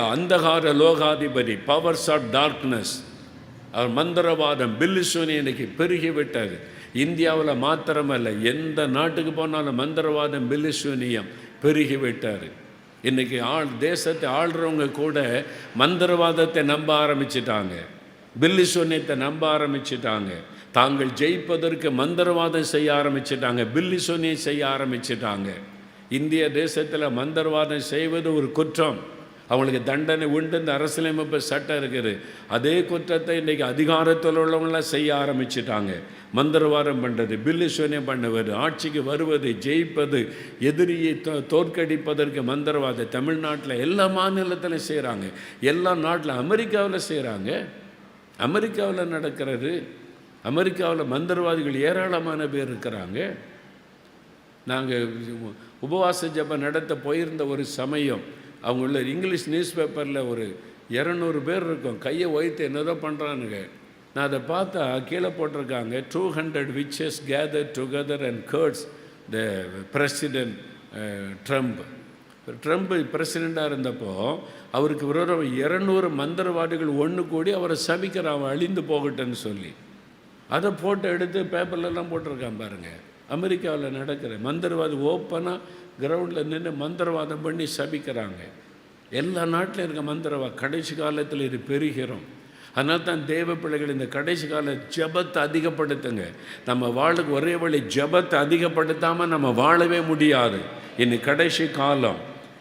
அந்தகார லோகாதிபதி powers of darkness அவர் மந்திரவாதம் பில்லிசூனி இன்னைக்கு பெருகிவிட்டது இந்தியாவில் மாத்திரமல்ல எந்த நாட்டுக்கு போனாலும் மந்திரவாதம் பில்லிசூனியம் பெருகி விட்டார். ஆள் தேசத்தை ஆள்றவங்க கூட மந்திரவாதத்தை நம்ப ஆரம்பிச்சிட்டாங்க. பில்லிசூனியத்தை நம்ப ஆரம்பிச்சிட்டாங்க. தாங்கள் ஜெயிப்பதற்கு மந்திரவாதம் செய்ய ஆரம்பிச்சிட்டாங்க பில்லிசூனியம் செய்ய ஆரம்பிச்சிட்டாங்க. இந்திய தேசத்தில் மந்திரவாதம் செய்வது ஒரு குற்றம். அவங்களுக்கு தண்டனை உண்டு. இந்த அரசியலமைப்பு சட்டம் இருக்குது. அதே குற்றத்தை இன்றைக்கி அதிகாரத்தில் உள்ளவங்களாம் செய்ய ஆரம்பிச்சிட்டாங்க. மந்திரவாதம் பண்ணுறது பில்லு சூன்யம் பண்ணுவது ஆட்சிக்கு வருவது ஜெயிப்பது எதிரியை தோ தோற்கடிப்பதற்கு மந்திரவாதம் தமிழ்நாட்டில் எல்லா மாநிலத்திலும் செய்கிறாங்க எல்லா நாட்டில் அமெரிக்காவில் செய்கிறாங்க அமெரிக்காவில் நடக்கிறது. அமெரிக்காவில் மந்திரவாதிகள் ஏராளமான பேர் இருக்கிறாங்க. நாங்கள் உபவாச ஜபம் நடத்த போயிருந்த ஒரு சமயம் அவங்க உள்ள இங்கிலீஷ் நியூஸ் பேப்பரில் ஒரு இரநூறு பேர் இருக்கும். கையை ஒய்த்து என்னதோ பண்ணுறானுங்க நான் அதை பார்த்தா கீழே போட்டிருக்காங்க. Two hundred witches gather together and curse the president Trump Trump பிரசிடெண்ட்டாக இருந்தப்போ அவருக்கு விரோதம் இரநூறு மந்திரவாதிகள் ஒன்று கூடி அவரை சபிக்கிறான். அவன் அழிந்து போகட்டுன்னு சொல்லி. அதை ஃபோட்டோ எடுத்து பேப்பர்லலாம் போட்டிருக்கான் பாருங்கள் அமெரிக்காவில் நடக்கிற மந்திரவாதி ஓப்பனாக கிரவுண்டில் நின்று மந்திரவாதம் பண்ணி சபிக்கிறாங்க. எல்லா நாட்டிலும் இருக்க மந்திரவா கடைசி காலத்தில் இது பெருகிறோம் அதனால தான் தேவ பிள்ளைகள் இந்த கடைசி கால ஜபத்தை அதிகப்படுத்துங்க. நம்ம வாழுக்கு ஒரே வழி ஜபத்தை அதிகப்படுத்தாமல் நம்ம வாழவே முடியாது. இன்னும் கடைசி காலம்.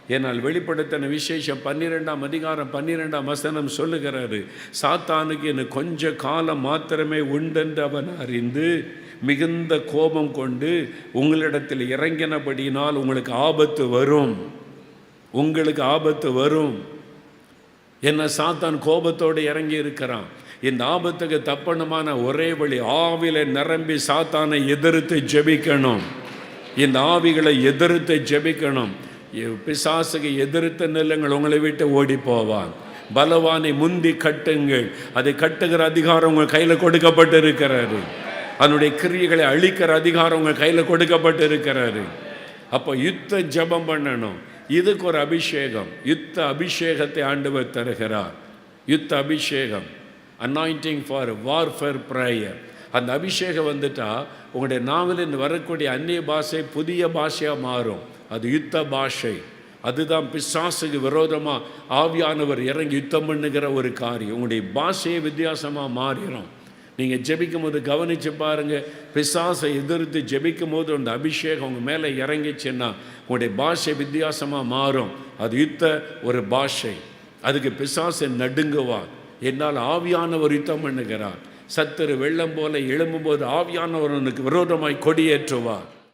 ஏன்னால் வெளிப்படுத்தின விசேஷம் பன்னிரெண்டாம் அதிகாரம் பன்னிரெண்டாம் வசனம் சொல்லுகிறாரு சாத்தானுக்கு என்னை கொஞ்ச காலம் மாத்திரமே உண்டென்று அவன் அறிந்து மிகுந்த கோபம் கொண்டு உங்களிடத்தில் இறங்கினபடியினால் உங்களுக்கு ஆபத்து வரும். உங்களுக்கு ஆபத்து வரும். என்ன சாத்தான் கோபத்தோடு இறங்கி இருக்கிறான். இந்த ஆபத்துக்கு தப்பணுமான ஒரே வழி ஆவில நிரம்பி சாத்தானை எதிர்த்து ஜெபிக்கணும். இந்த ஆவிகளை எதிர்த்து ஜெபிக்கணும். பிசாசுக்கு எதிர்த்து நிலங்கள் உங்களை விட்டு ஓடி போவான் பலவானை முந்தி கட்டுங்கள். அதை கட்டுகிற அதிகாரம் உங்கள் கையில் கொடுக்கப்பட்டு இருக்கிறாரு அதனுடைய கிரியைகளை அழிக்கிற அதிகாரம் உங்கள் கையில் கொடுக்கப்பட்டு இருக்கிறாரு அப்போ யுத்த ஜபம் பண்ணணும். இதுக்கு ஒரு அபிஷேகம். யுத்த அபிஷேகத்தை ஆண்டவர் தருகிறார். யுத்த அபிஷேகம். அனாயிண்டிங் ஃபார் வார்ஃபேர் ப்ரேயர் அந்த அபிஷேகம் வந்துட்டால் உங்களுடைய நாவலில் வரக்கூடிய அந்நிய பாஷை புதிய பாஷையாக மாறும். அது யுத்த பாஷை. அதுதான் பிசாசுக்கு விரோதமாக ஆவியானவர் இறங்கி யுத்தம் பண்ணுகிற ஒரு காரியம். உங்களுடைய பாஷையை வித்தியாசமாக மாறிடும். நீங்கள் ஜெபிக்கும் போது கவனித்து பாருங்கள் பிசாசை எதிர்த்து ஜெபிக்கும் போது அந்த அபிஷேகம் உங்கள் மேலே இறங்கிச்சுன்னா உங்களுடைய பாஷை வித்தியாசமாக மாறும். அது யுத்த ஒரு பாஷை. அதுக்கு பிசாசை நடுங்குவான் என்னால் ஆவியானவர் யுத்தம் பண்ணுகிறார். சத்துரு வெள்ளம் போல எழும்பும்போது ஆவியானவர் உனக்கு விரோதமாய் கொடியேற்றுவார்.